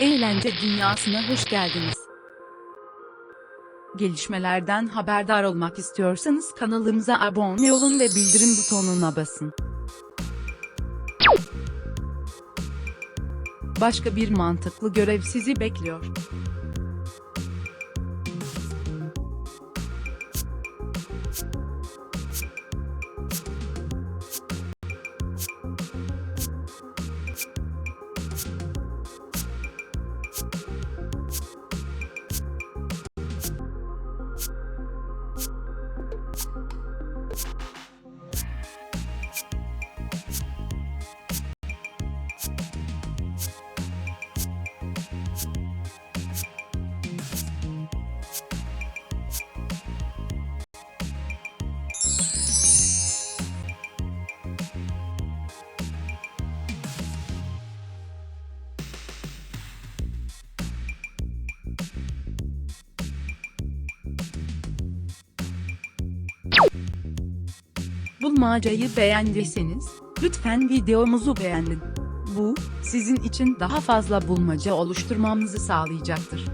Eğlence dünyasına hoş geldiniz. Gelişmelerden haberdar olmak istiyorsanız kanalımıza abone olun ve bildirim butonuna basın. Başka bir mantıklı görev sizi bekliyor. Bulmacayı beğendiyseniz lütfen videomuzu beğenin. Bu sizin için daha fazla bulmaca oluşturmamızı sağlayacaktır.